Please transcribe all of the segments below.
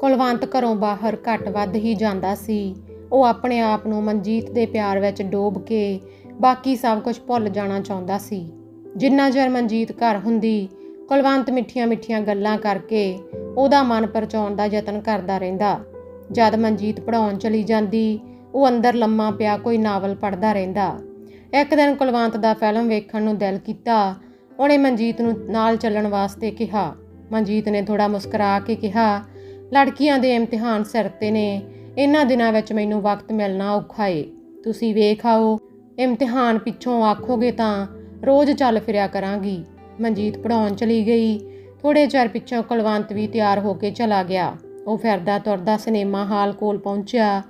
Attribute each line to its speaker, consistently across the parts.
Speaker 1: ਕੁਲਵੰਤ ਘਰੋਂ ਬਾਹਰ ਘੱਟ ਵੱਧ ਹੀ ਜਾਂਦਾ ਸੀ। ਉਹ ਆਪਣੇ ਆਪ ਨੂੰ ਮਨਜੀਤ ਦੇ ਪਿਆਰ ਵਿੱਚ ਡੋਬ ਕੇ ਬਾਕੀ ਸਭ ਕੁਝ ਭੁੱਲ ਜਾਣਾ ਚਾਹੁੰਦਾ ਸੀ। ਜਿੰਨਾ ਚਿਰ ਮਨਜੀਤ ਘਰ ਹੁੰਦੀ, ਕੁਲਵੰਤ ਮਿੱਠੀਆਂ-ਮਿੱਠੀਆਂ ਗੱਲਾਂ ਕਰਕੇ ਉਹਦਾ ਮਨ ਪਰਚਾਉਣ ਦਾ ਯਤਨ ਕਰਦਾ ਰਹਿੰਦਾ। ਜਦ ਮਨਜੀਤ ਪੜਾਉਣ ਚਲੀ ਜਾਂਦੀ, ਉਹ ਅੰਦਰ ਲੰਮਾ ਪਿਆ ਕੋਈ ਨਾਵਲ ਪੜ੍ਹਦਾ ਰਹਿੰਦਾ। ਇੱਕ ਦਿਨ ਕੁਲਵੰਤ ਦਾ ਫਿਲਮ ਵੇਖਣ ਨੂੰ ਦਿਲ ਕੀਤਾ, ਉਹਨੇ ਮਨਜੀਤ ਨੂੰ ਨਾਲ ਚੱਲਣ ਵਾਸਤੇ ਕਿਹਾ। ਮਨਜੀਤ ਨੇ ਥੋੜਾ ਮੁਸਕਰਾ ਕੇ ਕਿਹਾ ਲੜਕੀਆਂ ਦੇ ਇਮਤਿਹਾਨ ਸਿਰ ਤੇ ਨੇ। ਇਹਨਾਂ ਦਿਨਾਂ ਵਿੱਚ ਮੈਨੂੰ ਵਕਤ ਮਿਲਣਾ ਔਖਾ ਏ। ਤੁਸੀਂ ਵੇਖ ਆਓ, ਇਮਤਿਹਾਨ ਪਿੱਛੋਂ ਆਖੋਗੇ ਤਾਂ ਰੋਜ਼ ਚੱਲ ਫਿਰਿਆ ਕਰਾਂਗੀ। ਮਨਜੀਤ ਪੜਾਉਣ ਚਲੀ ਗਈ। ਥੋੜੇ ਚਿਰ ਪਿੱਛੋਂ ਕੁਲਵੰਤ ਵੀ ਤਿਆਰ ਹੋ ਕੇ ਚਲਾ ਗਿਆ। ਉਹ ਫਿਰਦਾ ਤੁਰਦਾ ਸਿਨੇਮਾ ਹਾਲ ਕੋਲ ਪਹੁੰਚਿਆ।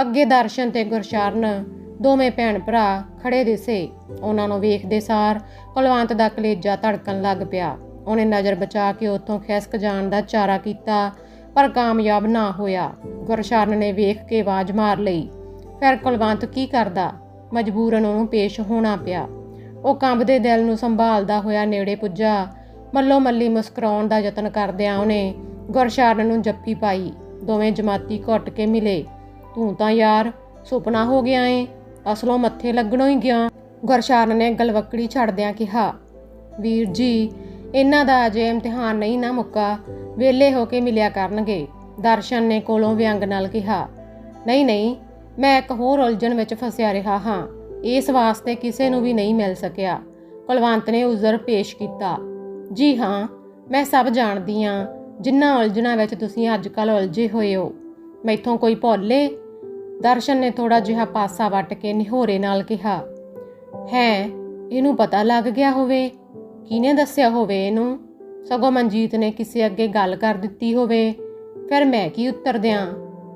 Speaker 1: ਅੱਗੇ ਦਰਸ਼ਨ ਤੇ ਗੁਰਸ਼ਰਨ, ਦੋਵੇਂ ਭੈਣ ਭਰਾ ਖੜੇ ਦਿਸੇ ਉਹਨਾਂ ਨੂੰ ਵੇਖਦੇ ਸਾਰ ਕੁਲਵੰਤ ਦਾ ਕਲੇਜਾ ਧੜਕਣ ਲੱਗ ਪਿਆ। ਉਹਨੇ ਨਜ਼ਰ ਬਚਾ ਕੇ ਉੱਥੋਂ ਖਿਸਕ ਜਾਣ ਦਾ ਚਾਰਾ ਕੀਤਾ। ਪਰ ਕਾਮਯਾਬ ਨਾ ਹੋਇਆ। ਗੁਰਸ਼ਰਨ ਨੇ ਵੇਖ ਕੇ ਆਵਾਜ਼ ਮਾਰ ਲਈ। ਫਿਰ ਕੁਲਵੰਤ ਕੀ ਕਰਦਾ? ਮਜਬੂਰਨ ਉਹਨੂੰ ਪੇਸ਼ ਹੋਣਾ ਪਿਆ। ਉਹ ਕੰਬਦੇ ਦਿਲ ਨੂੰ ਸੰਭਾਲਦਾ ਹੋਇਆ ਨੇੜੇ ਪੁੱਜਾ। ਮੱਲੋ ਮੱਲੀ ਮੁਸਕਰਾਉਣ ਦਾ ਯਤਨ ਕਰਦਿਆਂ ਉਹਨੇ ਗੁਰਸ਼ਰਨ ਨੂੰ ਜੱਫੀ ਪਾਈ। ਦੋਵੇਂ ਜਮਾਤੀ ਘੁੱਟ ਕੇ ਮਿਲੇ। ਤੂੰ ਤਾਂ ਯਾਰ ਸੁਪਨਾ ਹੋ ਗਿਆ ਏ। ਅਸਲੋਂ ਮੱਥੇ ਲੱਗਣੋਂ ਹੀ ਗਿਆ ਗੁਰਸ਼ਰਨ ਨੇ ਗਲਵੱਕੜੀ ਛੱਡਦਿਆਂ ਕਿਹਾ, ਵੀਰ ਜੀ ਇਹਨਾਂ ਦਾ ਅਜੇ ਇਮਤਿਹਾਨ ਨਹੀਂ ਨਾ ਮੁੱਕਾ। ਵੇਲੇ ਹੋ ਕੇ ਮਿਲਿਆ ਕਰਨਗੇ। ਦਰਸ਼ਨ ਨੇ ਕੋਲੋਂ ਵਿਅੰਗ ਨਾਲ ਕਿਹਾ, ਨਹੀਂ ਨਹੀਂ, ਮੈਂ ਇੱਕ ਹੋਰ ਉਲਝਣ ਵਿੱਚ ਫਸਿਆ ਰਿਹਾ ਹਾਂ। ਇਸ ਵਾਸਤੇ ਕਿਸੇ ਨੂੰ ਵੀ ਨਹੀਂ ਮਿਲ ਸਕਿਆ। ਕੁਲਵੰਤ ਨੇ ਉਜ਼ਰ ਪੇਸ਼ ਕੀਤਾ, ਜੀ ਹਾਂ, ਮੈਂ ਸਭ ਜਾਣਦੀ ਹਾਂ, ਜਿੰਨਾ ਉਲਝਣਾਂ ਵਿੱਚ ਤੁਸੀਂ ਅੱਜ ਕੱਲ੍ਹ ਉਲਝੇ ਹੋਏ ਹੋ। ਮੈਥੋਂ ਕੋਈ ਭੋਲੇ ਦਰਸ਼ਨ ਨੇ ਥੋੜਾ ਜਿਹਾ ਪਾਸਾ ਵੱਟ ਕੇ ਨਿਹੋਰੇ ਨਾਲ ਕਿਹਾ, ਹੈ, ਇਹਨੂੰ ਪਤਾ ਲੱਗ ਗਿਆ ਹੋਵੇ। ਕਿਨੇ ਦੱਸਿਆ ਹੋਵੇ ਇਹਨੂੰ? ਸਗੋਂ ਮਨਜੀਤ ਨੇ ਕਿਸੇ ਅੱਗੇ ਗੱਲ ਕਰ ਦਿੱਤੀ ਹੋਵੇ, ਫਿਰ ਮੈਂ ਕੀ ਉੱਤਰ ਦਿਆਂ?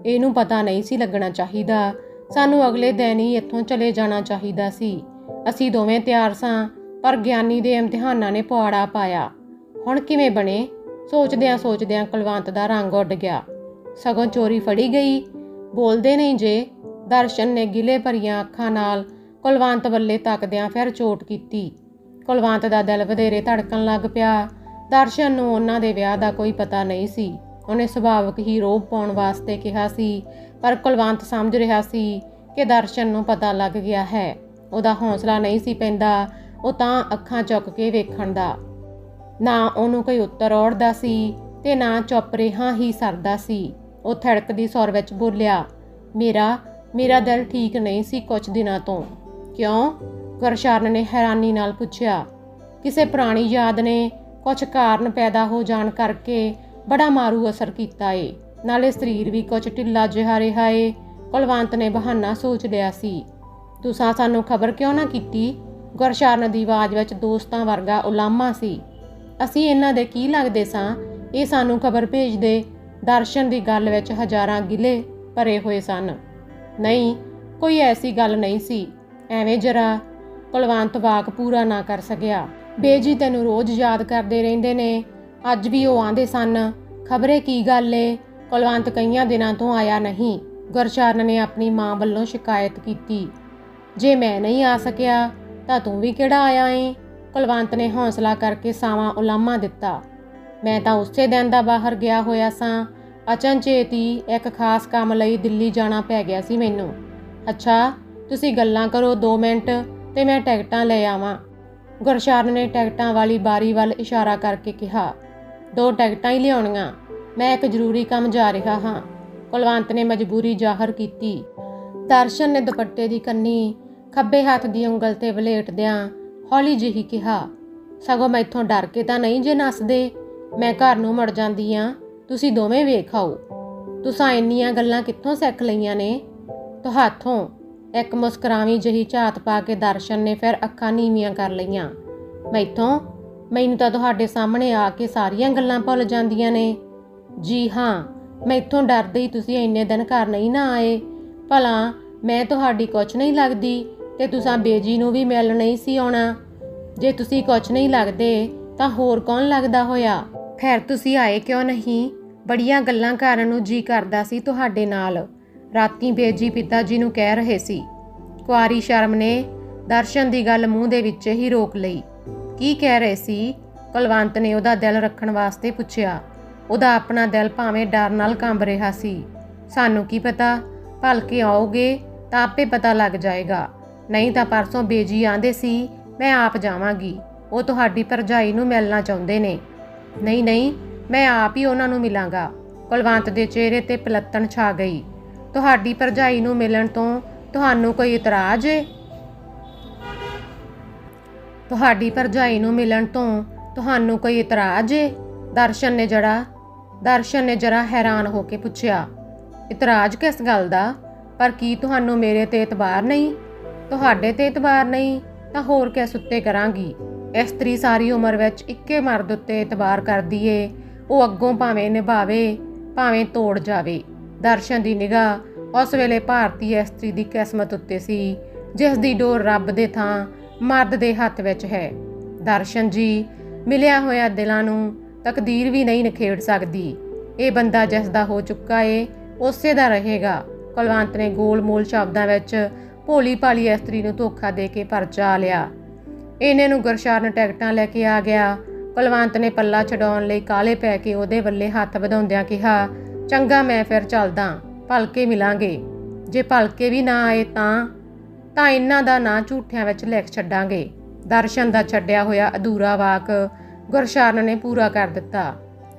Speaker 1: ਇਹਨੂੰ ਪਤਾ ਨਹੀਂ ਸੀ ਲੱਗਣਾ ਚਾਹੀਦਾ। ਸਾਨੂੰ ਅਗਲੇ ਦਿਨ ਹੀ ਇੱਥੋਂ ਚਲੇ ਜਾਣਾ ਚਾਹੀਦਾ ਸੀ। ਅਸੀਂ ਦੋਵੇਂ ਤਿਆਰ ਸਾਂ, ਪਰ ਗਿਆਨੀ ਦੇ ਇਮਤਿਹਾਨਾਂ ਨੇ ਪਵਾੜਾ ਪਾਇਆ। ਹੁਣ ਕਿਵੇਂ ਬਣੇ? ਸੋਚਦਿਆਂ ਸੋਚਦਿਆਂ ਕੁਲਵੰਤ ਦਾ ਰੰਗ ਉੱਡ ਗਿਆ। ਸਗੋਂ ਚੋਰੀ ਫੜੀ ਗਈ? ਬੋਲਦੇ ਨਹੀਂ ਜੇ। ਦਰਸ਼ਨ ਨੇ ਗਿਲੇ ਭਰੀਆਂ ਅੱਖਾਂ ਨਾਲ ਕੁਲਵੰਤ ਵੱਲੇ ਤੱਕਦਿਆਂ ਫਿਰ ਚੋਟ ਕੀਤੀ। ਕੁਲਵੰਤ ਦਾ ਦਿਲ ਵਧੇਰੇ ਧੜਕਣ ਲੱਗ ਪਿਆ। ਦਰਸ਼ਨ ਨੂੰ ਉਹਨਾਂ ਦੇ ਵਿਆਹ ਦਾ ਕੋਈ ਪਤਾ ਨਹੀਂ ਸੀ। ਉਹਨੇ ਸੁਭਾਵਕ ਹੀ ਰੋਬ ਪਾਉਣ ਵਾਸਤੇ ਕਿਹਾ ਸੀ, ਪਰ ਕੁਲਵੰਤ ਸਮਝ ਰਿਹਾ ਸੀ ਕਿ ਦਰਸ਼ਨ ਨੂੰ ਪਤਾ ਲੱਗ ਗਿਆ ਹੈ। ਉਹਦਾ ਹੌਸਲਾ ਨਹੀਂ ਸੀ ਪੈਂਦਾ, ਉਹ ਤਾਂ ਅੱਖਾਂ ਚੁੱਕ ਕੇ ਵੇਖਣ ਦਾ। ਨਾ ਉਹਨੂੰ ਕੋਈ ਉੱਤਰ ਔੜਦਾ ਸੀ ਤੇ ਨਾ ਚੁੱਪ ਰਿਹਾ ਹੀ ਸਰਦਾ ਸੀ। ਉਹ ਥੜਕਦੀ ਸੌਰ ਵਿੱਚ ਬੋਲਿਆ, ਮੇਰਾ ਮੇਰਾ ਦਿਲ ਠੀਕ ਨਹੀਂ ਸੀ ਕੁਝ ਦਿਨਾਂ ਤੋਂ। ਕਿਉਂ? ਗੁਰਸ਼ਰਨ ਨੇ ਹੈਰਾਨੀ ਨਾਲ ਪੁੱਛਿਆ, ਕਿਸੇ ਪੁਰਾਣੀ ਯਾਦ ਨੇ ਕੁਝ ਕਾਰਨ ਪੈਦਾ ਹੋ ਜਾਣ ਕਰਕੇ ਬੜਾ ਮਾਰੂ ਅਸਰ ਕੀਤਾ ਏ। ਨਾਲੇ ਸਰੀਰ ਵੀ ਕੁਝ ਢਿੱਲਾ ਜਿਹਾ ਰਿਹਾ ਏ। ਕੁਲਵੰਤ ਨੇ ਬਹਾਨਾ ਸੋਚ ਲਿਆ ਸੀ, ਤੁਸੀਂ ਸਾਨੂੰ ਖਬਰ ਕਿਉਂ ਨਾ ਕੀਤੀ? ਗੁਰਸ਼ਰਨ ਦੀ ਆਵਾਜ਼ ਵਿੱਚ ਦੋਸਤਾਂ ਵਰਗਾ ਉਲਾਮਾ ਸੀ। ਅਸੀਂ ਇਹਨਾਂ ਦੇ ਕੀ ਲੱਗਦੇ ਸਾਂ? ਇਹ ਸਾਨੂੰ ਖਬਰ ਭੇਜਦੇ ਦਰਸ਼ਨ ਦੀ ਗੱਲ ਵਿੱਚ ਹਜ਼ਾਰਾਂ ਗਿਲੇ ਭਰੇ ਹੋਏ ਸਨ। ਨਹੀਂ, ਕੋਈ ਐਸੀ ਗੱਲ ਨਹੀਂ ਸੀ। ਐਵੇਂ ਜਰਾ ਕੁਲਵੰਤ ਵਾਕ ਪੂਰਾ ਨਾ ਕਰ ਸਕਿਆ। ਬੇਜੀ ਤੈਨੂੰ ਰੋਜ਼ ਯਾਦ ਕਰਦੇ ਰਹਿੰਦੇ ਨੇ। ਅੱਜ ਵੀ ਉਹ ਆਂਦੇ ਸਨ, ਖਬਰੇ ਕੀ ਗੱਲ ਏ? ਕੁਲਵੰਤ ਕਈਆਂ ਦਿਨਾਂ ਤੋਂ ਆਇਆ ਨਹੀਂ। ਗੁਰਚਰਨ ਨੇ ਆਪਣੀ ਮਾਂ ਵੱਲੋਂ ਸ਼ਿਕਾਇਤ ਕੀਤੀ। ਜੇ ਮੈਂ ਨਹੀਂ ਆ ਸਕਿਆ, ਤਾਂ ਤੂੰ ਵੀ ਕਿਹੜਾ ਆਇਆ ਏ? ਕੁਲਵੰਤ ਨੇ ਹੌਸਲਾ ਕਰਕੇ ਸਾਵਾਂ ਉਲਾਮਾ ਦਿੱਤਾ। ਮੈਂ ਤਾਂ ਉਸੇ ਦਿਨ ਦਾ ਬਾਹਰ ਗਿਆ ਹੋਇਆ ਸਾਂ। ਅਚਨਚੇਤੀ ਇੱਕ ਖਾਸ ਕੰਮ ਲਈ ਦਿੱਲੀ ਜਾਣਾ ਪੈ ਗਿਆ ਸੀ ਮੈਨੂੰ। ਅੱਛਾ, ਤੁਸੀਂ ਗੱਲਾਂ ਕਰੋ 2 ਮਿੰਟ। ਤੇ ਮੈਂ ਟਿਕਟਾਂ ਲੈ ਆਵਾਂ। ਗੁਰਸ਼ਰਨ ਨੇ ਟਿਕਟਾਂ ਵਾਲੀ ਬਾਰੀ ਵੱਲ ਇਸ਼ਾਰਾ ਕਰਕੇ ਕਿਹਾ, ਦੋ ਟਿਕਟਾਂ ਹੀ ਲਿਆਉਣੀਆਂ। ਮੈਂ ਇੱਕ ਜ਼ਰੂਰੀ ਕੰਮ ਜਾ ਰਿਹਾ ਹਾਂ। ਕੁਲਵੰਤ ਨੇ ਮਜਬੂਰੀ ਜ਼ਾਹਰ ਕੀਤੀ। ਦਰਸ਼ਨ ਨੇ ਦੁਪੱਟੇ ਦੀ ਕੰਨੀ, ਖੱਬੇ ਹੱਥ ਦੀ ਉਂਗਲ ਤੇ ਵਲੇਟਦਿਆਂ ਹੌਲੀ ਜਿਹੀ ਕਿਹਾ, ਸਗੋਂ ਮੈਥੋਂ ਡਰ ਕੇ ਤਾਂ ਨਹੀਂ ਜੇ ਨੱਸਦੇ। ਮੈਂ ਘਰ ਨੂੰ ਮੁੜ ਜਾਂਦੀ ਆ। ਤੁਸੀਂ ਦੋਵੇਂ ਵੇਖ ਆਓ। ਤੁਸੀਂ ਇੰਨੀਆਂ ਗੱਲਾਂ ਕਿੱਥੋਂ ਸਿੱਖ ਲਈਆਂ ਨੇ? ਤੁਹਾਥੋਂ ਇੱਕ ਮੁਸਕਰਾਵੀ ਜਹੀ ਝਾਤ ਪਾ ਕੇ ਦਰਸ਼ਨ ਨੇ ਫਿਰ ਅੱਖਾਂ ਨੀਵੀਆਂ ਕਰ ਲਈਆਂ। ਮੈਥੋਂ ਮੈਨੂੰ ਤਾਂ ਤੁਹਾਡੇ ਸਾਹਮਣੇ ਆ ਕੇ ਸਾਰੀਆਂ ਗੱਲਾਂ ਭੁੱਲ ਜਾਂਦੀਆਂ ਨੇ। ਜੀ ਹਾਂ ਮੈਥੋਂ ਡਰਦੇ ਹੀ ਤੁਸੀਂ ਇੰਨੇ ਦਿਨ ਘਰ ਨਹੀਂ ਨਾ ਆਏ। ਭਲਾ, ਮੈਂ ਤੁਹਾਡੀ ਕੁਛ ਨਹੀਂ ਲੱਗਦੀ ਤੇ ਤੁਸੀਂ ਬੇਜੀ ਨੂੰ ਵੀ ਮਿਲ ਨਹੀਂ ਸੀ ਆਉਣਾ। ਜੇ ਤੁਸੀਂ ਕੁਛ ਨਹੀਂ ਲੱਗਦੇ, ਤਾਂ ਹੋਰ ਕੌਣ ਲੱਗਦਾ ਹੋਇਆ? ਖੈਰ, ਤੁਸੀਂ ਆਏ ਕਿਉਂ ਨਹੀਂ? ਬੜੀਆਂ ਗੱਲਾਂ ਕਰਨ ਨੂੰ ਜੀ ਕਰਦਾ ਸੀ ਤੁਹਾਡੇ ਨਾਲ। ਰਾਤੀ ਬੇਜੀ ਪਿਤਾ ਜੀ ਨੂੰ ਕਹਿ ਰਹੇ ਸੀ, ਕੁਆਰੀ ਸ਼ਰਮ ਨੇ ਦਰਸ਼ਨ ਦੀ ਗੱਲ ਮੂੰਹ ਦੇ ਵਿੱਚ ਹੀ ਰੋਕ ਲਈ। ਕੀ ਕਹਿ ਰਹੇ ਸੀ? ਕੁਲਵੰਤ ਨੇ ਉਹਦਾ ਦਿਲ ਰੱਖਣ ਵਾਸਤੇ ਪੁੱਛਿਆ। ਉਹਦਾ ਆਪਣਾ ਦਿਲ ਭਾਵੇਂ ਡਰ ਨਾਲ ਕੰਬ ਰਿਹਾ ਸੀ। ਸਾਨੂੰ ਕੀ ਪਤਾ? ਭਲਕੇ ਆਓਗੇ ਤਾਂ ਆਪੇ ਪਤਾ ਲੱਗ ਜਾਏਗਾ। ਨਹੀਂ ਤਾਂ ਪਰਸੋਂ ਬੇਜੀ ਆਂਦੇ ਸੀ, ਮੈਂ ਆਪ ਜਾਵਾਂਗੀ। ਉਹ ਤੁਹਾਡੀ ਭਰਜਾਈ ਨੂੰ ਮਿਲਣਾ ਚਾਹੁੰਦੇ ਨੇ। ਨਹੀਂ ਨਹੀਂ, ਮੈਂ ਆਪ ਹੀ ਉਹਨਾਂ ਨੂੰ ਮਿਲਾਂਗਾ। ਕੁਲਵੰਤ ਦੇ ਚਿਹਰੇ ਤੇ ਪਲੱਤਣ ਛਾ ਗਈ। ਤੁਹਾਡੀ ਭਰਜਾਈ ਨੂੰ ਮਿਲਣ ਤੋਂ ਤੁਹਾਨੂੰ ਕੋਈ ਇਤਰਾਜ਼ ਏ? ਤੁਹਾਡੀ ਭਰਜਾਈ ਨੂੰ ਮਿਲਣ ਤੋਂ ਤੁਹਾਨੂੰ ਕੋਈ ਇਤਰਾਜ਼ ਏ? ਦਰਸ਼ਨ ਨੇ ਜੜਾ ਦਰਸ਼ਨ ਨੇ ਜਰਾ ਹੈਰਾਨ ਹੋ ਕੇ ਪੁੱਛਿਆ, ਇਤਰਾਜ਼ ਕਿਸ ਗੱਲ ਦਾ? ਪਰ ਕੀ ਤੁਹਾਨੂੰ ਮੇਰੇ ਤੇ ਇਤਬਾਰ ਨਹੀਂ? ਤੁਹਾਡੇ ਤੇ ਇਤਬਾਰ ਨਹੀਂ ਤਾਂ ਹੋਰ ਕਿਸ ਉੱਤੇ ਕਰਾਂਗੀ? ਇਸਤਰੀ ਸਾਰੀ ਉਮਰ ਵਿੱਚ ਇੱਕੇ ਮਰਦ ਉੱਤੇ ਇਤਬਾਰ ਕਰਦੀ ਏ, ਉਹ ਅੱਗੋਂ ਭਾਵੇਂ ਨਿਭਾਵੇ, ਭਾਵੇਂ ਤੋੜ ਜਾਵੇ। ਦਰਸ਼ਨ ਦੀ ਨਿਗਾਹ ਉਸ ਵੇਲੇ ਭਾਰਤੀ ਇਸਤਰੀ ਦੀ ਕਿਸਮਤ ਉੱਤੇ ਸੀ, ਜਿਸ ਦੀ ਡੋਰ ਰੱਬ ਦੇ ਥਾਂ, ਮਰਦ ਦੇ ਹੱਥ ਵਿੱਚ ਹੈ। ਦਰਸ਼ਨ ਜੀ, ਮਿਲਿਆ ਹੋਇਆ ਦਿਲਾਂ ਨੂੰ ਤਕਦੀਰ ਵੀ ਨਹੀਂ ਨਖੇੜ ਸਕਦੀ। ਇਹ ਬੰਦਾ ਜਿਸ ਦਾ ਹੋ ਚੁੱਕਾ ਏ, ਉਸੇ ਦਾ ਰਹੇਗਾ। ਕੁਲਵੰਤ ਨੇ ਗੋਲ-ਮੋਲ ਸ਼ਬਦਾਂ ਵਿੱਚ ਭੋਲੀ ਭਾਲੀ ਇਸਤਰੀ ਨੂੰ ਧੋਖਾ ਦੇ ਕੇ ਪਰਚਾ ਲਿਆ। ਇਹਨੇ ਨੂੰ ਗੁਰਸ਼ਰਨ ਟਿਕਟਾਂ ਲੈ ਕੇ ਆ ਗਿਆ। ਕੁਲਵੰਤ ਨੇ ਪੱਲਾ ਛਡਾਉਣ ਲਈ ਕਾਲੇ ਪੈ ਕੇ ਉਹਦੇ ਵੱਲੇ ਹੱਥ ਵਧਾਉਂਦਿਆਂ ਕਿਹਾ ਚੰਗਾ ਮੈਂ ਫਿਰ ਚੱਲਦਾ, ਭਲਕੇ ਮਿਲਾਂਗੇ। ਜੇ ਭਲਕੇ ਵੀ ਨਾ ਆਏ ਤਾਂ ਤਾਂ ਇਹਨਾਂ ਦਾ ਨਾਂ ਝੂਠਿਆਂ ਵਿੱਚ ਲਿਖ ਛੱਡਾਂਗੇ। ਦਰਸ਼ਨ ਦਾ ਛੱਡਿਆ ਹੋਇਆ ਅਧੂਰਾ ਵਾਕ ਗੁਰਸ਼ਰਨ ਨੇ ਪੂਰਾ ਕਰ ਦਿੱਤਾ।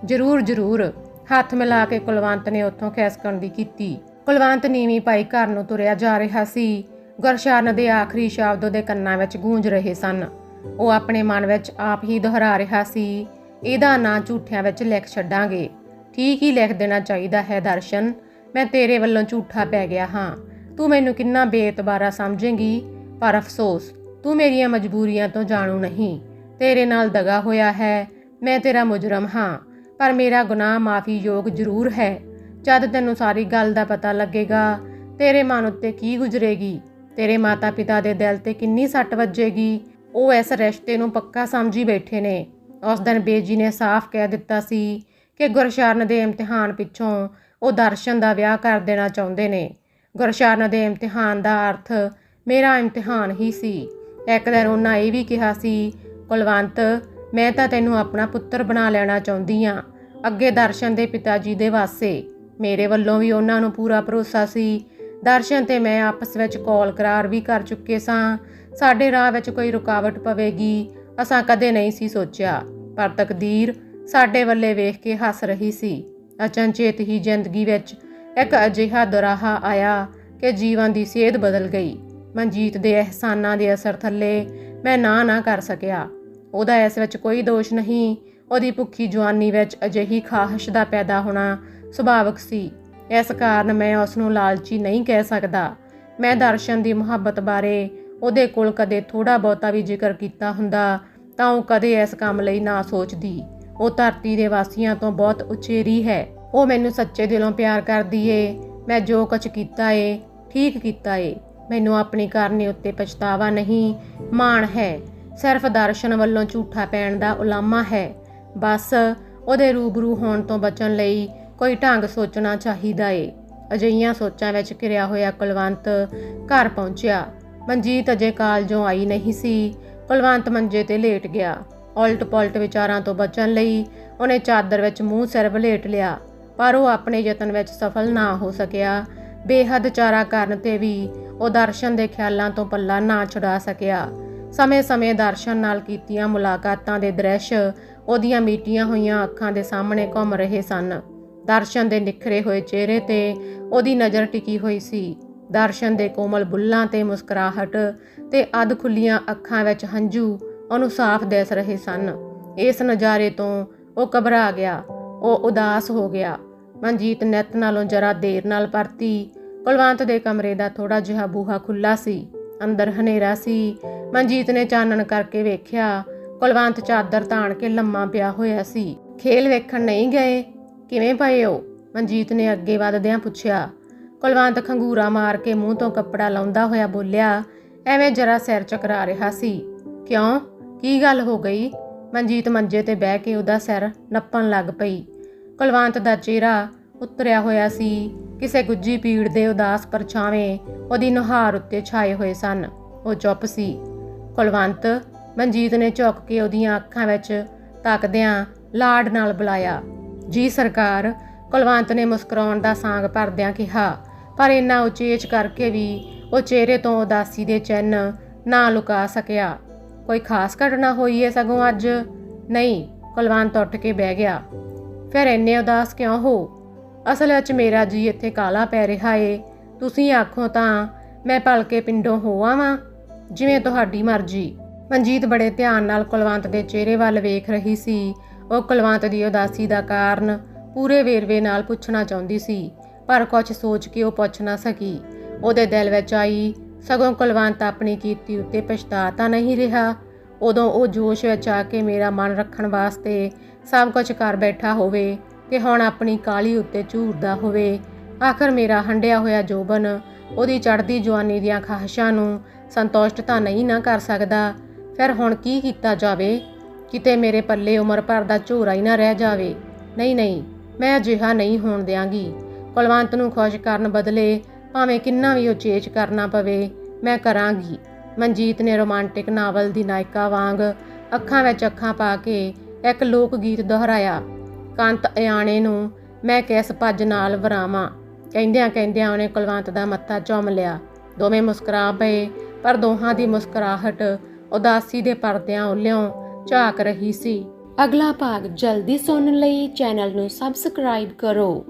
Speaker 1: ਜ਼ਰੂਰ ਜ਼ਰੂਰ, ਹੱਥ ਮਿਲਾ ਕੇ ਕੁਲਵੰਤ ਨੇ ਉੱਥੋਂ ਖੈਸਕਣ ਦੀ ਕੀਤੀ। ਕੁਲਵੰਤ ਨੀਵੀਂ ਪਾਈ ਘਰ ਨੂੰ ਤੁਰਿਆ ਜਾ ਰਿਹਾ ਸੀ। ਗੁਰਸ਼ਰਨ ਦੇ ਆਖਰੀ ਸ਼ਬਦ ਉਹਦੇ ਕੰਨਾਂ ਵਿੱਚ ਗੂੰਜ ਰਹੇ ਸਨ। ਉਹ ਆਪਣੇ ਮਨ ਵਿੱਚ ਆਪ ਹੀ ਦੁਹਰਾ ਰਿਹਾ ਸੀ। ਇਹਦਾ ਨਾਂ ਝੂਠਿਆਂ ਵਿੱਚ ਲਿਖ ਛੱਡਾਂਗੇ। ਠੀਕ ਹੀ ਲਿਖ ਦੇਣਾ ਚਾਹੀਦਾ ਹੈ ਦਰਸ਼ਨ। ਮੈਂ ਤੇਰੇ ਵੱਲੋਂ ਝੂਠਾ ਪੈ ਗਿਆ ਹਾਂ। ਤੂੰ ਮੈਨੂੰ ਕਿੰਨਾ ਬੇਇਤਬਾਰਾ ਸਮਝੇਂਗੀ? ਪਰ ਅਫਸੋਸ, ਤੂੰ ਮੇਰੀਆਂ ਮਜਬੂਰੀਆਂ ਤੋਂ ਜਾਣੂ ਨਹੀਂ। ਤੇਰੇ ਨਾਲ ਦਗਾ ਹੋਇਆ ਹੈ। ਮੈਂ ਤੇਰਾ ਮੁਜਰਮ ਹਾਂ। ਪਰ ਮੇਰਾ ਗੁਨਾਹ ਮਾਫੀ ਯੋਗ ਜ਼ਰੂਰ ਹੈ। ਜਦ ਤੈਨੂੰ ਸਾਰੀ ਗੱਲ ਦਾ ਪਤਾ ਲੱਗੇਗਾ, ਤੇਰੇ ਮਨ ਉੱਤੇ ਕੀ ਗੁਜ਼ਰੇਗੀ? ਤੇਰੇ ਮਾਤਾ-ਪਿਤਾ ਦੇ ਦਿਲ ਤੇ ਕਿੰਨੀ ਸੱਟ ਵੱਜੇਗੀ? ਉਹ ਇਸ ਰਿਸ਼ਤੇ ਨੂੰ ਪੱਕਾ ਸਮਝੀ ਬੈਠੇ ਨੇ। ਉਸ ਦਿਨ ਬੇਜੀ ਨੇ ਸਾਫ਼ ਕਹਿ ਦਿੱਤਾ ਸੀ ਕਿ ਗੁਰਸ਼ਰਨ ਦੇ ਇਮਤਿਹਾਨ ਪਿੱਛੋਂ ਉਹ ਦਰਸ਼ਨ ਦਾ ਵਿਆਹ ਕਰ ਦੇਣਾ ਚਾਹੁੰਦੇ ਨੇ। ਗੁਰਸ਼ਰਨ ਦੇ ਇਮਤਿਹਾਨ ਦਾ ਅਰਥ, ਮੇਰਾ ਇਮਤਿਹਾਨ ਹੀ ਸੀ। ਇੱਕ ਦਿਨ ਉਹਨਾਂ ਇਹ ਵੀ ਕਿਹਾ ਸੀ, ਕੁਲਵੰਤ, ਮੈਂ ਤਾਂ ਤੈਨੂੰ ਆਪਣਾ ਪੁੱਤਰ ਬਣਾ ਲੈਣਾ ਚਾਹੁੰਦੀ ਆ ਅੱਗੇ ਦਰਸ਼ਨ ਦੇ ਪਿਤਾ ਜੀ ਦੇ ਵਾਸਤੇ। ਮੇਰੇ ਵੱਲੋਂ ਵੀ ਉਹਨਾਂ ਨੂੰ ਪੂਰਾ ਭਰੋਸਾ ਸੀ। ਦਰਸ਼ਨ ਤੇ ਮੈਂ ਆਪਸ ਵਿੱਚ ਕਾਲ ਕਰਾਰ ਵੀ ਕਰ ਚੁੱਕੇ ਸਾਂ। ਸਾਡੇ ਰਾਹ ਵਿੱਚ ਕੋਈ ਰੁਕਾਵਟ ਪਵੇਗੀ, ਅਸਾਂ ਕਦੇ ਨਹੀਂ ਸੀ ਸੋਚਿਆ। ਪਰ ਤਕਦੀਰ ਸਾਡੇ ਵੱਲੇ ਵੇਖ ਕੇ ਹੱਸ ਰਹੀ ਸੀ। ਅਚਨਚੇਤ ਹੀ ਜ਼ਿੰਦਗੀ ਵਿੱਚ ਇੱਕ ਅਜਿਹਾ ਦੁਰਾਹਾ ਆਇਆ ਕਿ ਜੀਵਨ ਦੀ ਸੇਧ ਬਦਲ ਗਈ। ਮਨਜੀਤ ਦੇ ਅਹਿਸਾਨਾਂ ਦੇ ਅਸਰ ਥੱਲੇ ਮੈਂ ਨਾ ਨਾ ਕਰ ਸਕਿਆ। ਉਹਦਾ ਇਸ ਵਿੱਚ ਕੋਈ ਦੋਸ਼ ਨਹੀਂ। ਉਹਦੀ ਭੁੱਖੀ ਜਵਾਨੀ ਵਿੱਚ ਅਜਿਹੀ ਖਾਹਿਸ਼ ਦਾ ਪੈਦਾ ਹੋਣਾ ਸੁਭਾਵਿਕ ਸੀ। ਇਸ ਕਾਰਨ ਮੈਂ ਉਸ ਨੂੰ ਲਾਲਚੀ ਨਹੀਂ ਕਹਿ ਸਕਦਾ। ਮੈਂ ਦਰਸ਼ਨ ਦੀ ਮੁਹੱਬਤ ਬਾਰੇ ਉਹਦੇ ਕੋਲ ਕਦੇ ਥੋੜਾ ਬਹੁਤਾ ਵੀ ਜ਼ਿਕਰ ਕੀਤਾ ਹੁੰਦਾ ਤਾਂ ਉਹ ਕਦੇ ਇਸ ਕੰਮ ਲਈ ਨਾ ਸੋਚਦੀ। ਉਹ ਧਰਤੀ ਦੇ ਵਾਸੀਆਂ ਤੋਂ ਬਹੁਤ ਉਚੇਰੀ ਹੈ। ਉਹ ਮੈਨੂੰ ਸੱਚੇ ਦਿਲੋਂ ਪਿਆਰ ਕਰਦੀ ਏ। ਮੈਂ ਜੋ ਕੁਝ ਕੀਤਾ ਏ, ਠੀਕ ਕੀਤਾ ਏ। ਮੈਨੂੰ ਆਪਣੀ ਕਰਨੀ ਉੱਤੇ ਪਛਤਾਵਾ ਨਹੀਂ। ਮਾਣ ਹੈ। ਸਿਰਫ ਦਰਸ਼ਨ ਵੱਲੋਂ ਝੂਠਾ ਪੈਣ ਦਾ ਉਲਾਮਾ ਹੈ। ਬਸ ਉਹਦੇ ਰੂਬਰੂ ਹੋਣ ਤੋਂ ਬਚਣ ਲਈ ਕੋਈ ਢੰਗ ਸੋਚਣਾ ਚਾਹੀਦਾ ਏ। ਅਜਈਆਂ ਸੋਚਾਂ ਵਿੱਚ ਘਿਰਿਆ ਹੋਇਆ ਕੁਲਵੰਤ ਘਰ ਪਹੁੰਚਿਆ। ਮਨਜੀਤ ਅਜੇ ਕਾਲਜੋਂ ਆਈ ਨਹੀਂ ਸੀ। ਕੁਲਵੰਤ ਮੰਜੇ ਤੇ ਲੇਟ ਗਿਆ। ਉਲਟ ਪਲਟ ਵਿਚਾਰਾਂ ਤੋਂ ਬਚਣ ਲਈ ਉਹਨੇ ਚਾਦਰ ਵਿੱਚ ਮੂੰਹ ਸਿਰ ਵਲੇਟ ਲਿਆ, ਪਰ ਉਹ ਆਪਣੇ ਯਤਨ ਵਿੱਚ ਸਫਲ ਨਾ ਹੋ ਸਕਿਆ। ਬੇਹੱਦ ਚਾਰਾ ਕਰਨ ਤੇ ਵੀ ਉਹ ਦਰਸ਼ਨ ਦੇ ਖਿਆਲਾਂ ਤੋਂ ਪੱਲਾ ਨਾ ਛੁਡਾ ਸਕਿਆ। ਸਮੇਂ-ਸਮੇਂ ਦਰਸ਼ਨ ਨਾਲ ਕੀਤੀਆਂ ਮੁਲਾਕਾਤਾਂ ਦੇ ਦ੍ਰਿਸ਼ ਉਹਦੀਆਂ ਮੀਟੀਆਂ ਹੋਈਆਂ ਅੱਖਾਂ ਦੇ ਸਾਹਮਣੇ ਘੁੰਮ ਰਹੇ ਸਨ। ਦਰਸ਼ਨ ਦੇ ਨਿਖਰੇ ਹੋਏ ਚਿਹਰੇ ਤੇ ਉਹਦੀ ਨਜ਼ਰ ਟਿਕੀ ਹੋਈ ਸੀ। ਦਰਸ਼ਨ ਦੇ ਕੋਮਲ ਬੁੱਲਾਂ ਤੇ ਮੁਸਕਰਾਹਟ ਤੇ ਅੱਧ ਖੁੱਲੀਆਂ ਅੱਖਾਂ ਵਿੱਚ ਹੰਝੂ ਉਹਨੂੰ ਸਾਫ਼ ਦਿਸ ਰਹੇ ਸਨ। ਇਸ ਨਜ਼ਾਰੇ ਤੋਂ ਉਹ ਘਬਰਾ ਗਿਆ। ਉਹ ਉਦਾਸ ਹੋ ਗਿਆ। ਮਨਜੀਤ ਨਿਤ ਨਾਲੋਂ ਜਰਾ ਦੇਰ ਨਾਲ ਪਰਤੀ। ਕੁਲਵੰਤ ਦੇ ਕਮਰੇ ਦਾ ਥੋੜਾ ਜਿਹਾ ਬੂਹਾ ਖੁੱਲਾ ਸੀ। ਅੰਦਰ ਹਨੇਰਾ ਸੀ। ਮਨਜੀਤ ਨੇ ਚਾਨਣ ਕਰਕੇ ਵੇਖਿਆ, ਕੁਲਵੰਤ ਚਾਦਰ ਤਾਣ ਕੇ ਲੰਮਾ ਪਿਆ ਹੋਇਆ ਸੀ। ਖੇਲ ਵੇਖਣ ਨਹੀਂ ਗਏ? ਕਿਵੇਂ ਪਏ ਹੋ ਮਨਜੀਤ ਨੇ ਅੱਗੇ ਵੱਧਦਿਆਂ ਪੁੱਛਿਆ। ਕੁਲਵੰਤ ਖੰਗੂਰਾ ਮਾਰ ਕੇ ਮੂੰਹ ਤੋਂ ਕੱਪੜਾ ਲਾਉਂਦਾ ਹੋਇਆ ਬੋਲਿਆ, ਐਵੇਂ ਜਰਾ ਸਿਰ ਚਕਰਾ ਰਿਹਾ ਸੀ। ਕਿਉਂ? ਕੀ ਗੱਲ ਹੋ ਗਈ? ਮਨਜੀਤ ਮੰਜੇ ਤੇ ਬਹਿ ਕੇ ਉਹਦਾ ਸਿਰ ਨੱਪਣ ਲੱਗ ਪਈ। ਕੁਲਵੰਤ ਦਾ ਚਿਹਰਾ ਉਤਰਿਆ ਹੋਇਆ ਸੀ। ਕਿਸੇ ਗੁੱਜੀ ਪੀੜ ਦੇ ਉਦਾਸ ਪਰਛਾਵੇਂ ਉਹਦੀ ਨੁਹਾਰ ਉੱਤੇ ਛਾਏ ਹੋਏ ਸਨ। ਉਹ ਚੁੱਪ ਸੀ। ਕੁਲਵੰਤ ਮਨਜੀਤ ਨੇ ਝੁੱਕ ਕੇ ਉਹਦੀਆਂ ਅੱਖਾਂ ਵਿੱਚ ਤੱਕਦਿਆਂ ਲਾਡ ਨਾਲ ਬੁਲਾਇਆ। ਜੀ ਸਰਕਾਰ, ਕੁਲਵੰਤ ਨੇ ਮੁਸਕਰਾਉਣ ਦਾ ਸਾਂਗ ਭਰਦਿਆਂ ਕਿਹਾ, ਪਰ ਇੰਨਾ ਉਚੇਚ ਕਰਕੇ ਵੀ ਉਹ ਚਿਹਰੇ ਤੋਂ ਉਦਾਸੀ ਦੇ ਚਿੰਨ੍ਹ ਨਾ ਲੁਕਾ ਸਕਿਆ। ਕੋਈ ਖਾਸ ਘਟਨਾ ਹੋਈ ਹੈ ਸਗੋਂ ਅੱਜ? ਨਹੀਂ, ਕੁਲਵੰਤ ਉੱਠ ਕੇ ਬਹਿ ਗਿਆ। ਫਿਰ ਇੰਨੇ ਉਦਾਸ ਕਿਉਂ ਹੋ? ਅਸਲ ਵਿੱਚ ਮੇਰਾ ਜੀ ਇੱਥੇ ਕਾਲਾ ਪੈ ਰਿਹਾ ਏ। ਤੁਸੀਂ ਆਖੋ ਤਾਂ ਮੈਂ ਭਲਕੇ ਪਿੰਡੋਂ ਹੋ ਆਵਾਂ, ਜਿਵੇਂ ਤੁਹਾਡੀ ਮਰਜ਼ੀ। ਮਨਜੀਤ ਬੜੇ ਧਿਆਨ ਨਾਲ ਕੁਲਵੰਤ ਦੇ ਚਿਹਰੇ ਵੱਲ ਵੇਖ ਰਹੀ ਸੀ। ਉਹ ਕੁਲਵੰਤ ਦੀ ਉਦਾਸੀ ਦਾ ਕਾਰਨ ਪੂਰੇ ਵੇਰਵੇ ਨਾਲ ਪੁੱਛਣਾ ਚਾਹੁੰਦੀ ਸੀ, ਪਰ ਕੁਝ ਸੋਚ ਕੇ ਉਹ ਪੁੱਛ ਨਾ ਸਕੀ। ਉਹਦੇ ਦਿਲ ਵਿੱਚ ਆਈ ਸਗੋਂ ਕੁਲਵੰਤ ਆਪਣੀ ਕੀਤੀ ਉੱਤੇ ਪਛਤਾ ਤਾਂ ਨਹੀਂ ਰਿਹਾ। ਉਦੋਂ ਉਹ ਜੋਸ਼ ਵਿੱਚ ਆ ਕੇ ਮੇਰਾ ਮਨ ਰੱਖਣ ਵਾਸਤੇ ਸਭ ਕੁਝ ਕਰ ਬੈਠਾ ਹੋਵੇ ਤੇ ਹੁਣ ਆਪਣੀ ਕਾਲੀ ਉੱਤੇ ਝੂਰਦਾ ਹੋਵੇ। ਆਖਰ ਮੇਰਾ ਹੰਡਿਆ ਹੋਇਆ ਜੋਬਨ ਉਹਦੀ ਚੜ੍ਹਦੀ ਜਵਾਨੀ ਦੀਆਂ ਖਾਹਿਸ਼ਾਂ ਨੂੰ ਸੰਤੁਸ਼ਟ ਤਾਂ ਨਹੀਂ ਨਾ ਕਰ ਸਕਦਾ। ਫਿਰ ਹੁਣ ਕੀ ਕੀਤਾ ਜਾਵੇ? ਕਿਤੇ ਮੇਰੇ ਪੱਲੇ ਉਮਰ ਭਰ ਦਾ ਝੋਰਾ ਹੀ ਨਾ ਰਹਿ ਜਾਵੇ। ਨਹੀਂ ਨਹੀਂ, ਮੈਂ ਅਜਿਹਾ ਨਹੀਂ ਹੋਣ ਦਿਆਂਗੀ। ਕੁਲਵੰਤ ਨੂੰ ਖੁਸ਼ ਕਰਨ ਬਦਲੇ ਭਾਵੇਂ ਕਿੰਨਾ ਵੀ ਉਚੇਚ ਕਰਨਾ ਪਵੇ, ਮੈਂ ਕਰਾਂਗੀ। ਮਨਜੀਤ ਨੇ ਰੋਮਾਂਟਿਕ ਨਾਵਲ ਦੀ ਨਾਇਕਾ ਵਾਂਗ ਅੱਖਾਂ ਵਿੱਚ ਅੱਖਾਂ ਪਾ ਕੇ ਇੱਕ ਲੋਕ ਗੀਤ ਦੁਹਰਾਇਆ। ਕੰਤ ਇਆਣੇ ਨੂੰ ਮੈਂ ਕਿਸ ਭੱਜ ਨਾਲ ਵਰਾਵਾਂ? ਕਹਿੰਦਿਆਂ ਕਹਿੰਦਿਆਂ ਉਹਨੇ ਕੁਲਵੰਤ ਦਾ ਮੱਥਾ ਚੁੰਮ ਲਿਆ। ਦੋਵੇਂ ਮੁਸਕਰਾ ਪਏ, ਪਰ ਦੋਹਾਂ ਦੀ ਮੁਸਕਰਾਹਟ ਉਦਾਸੀ ਦੇ ਪਰਦਿਆਂ ਉੱਲਿਓਂ ਝਾਕ ਰਹੀ ਸੀ। ਅਗਲਾ ਭਾਗ ਜਲਦੀ ਸੁਣਨ ਲਈ ਚੈਨਲ ਨੂੰ ਸਬਸਕ੍ਰਾਈਬ ਕਰੋ।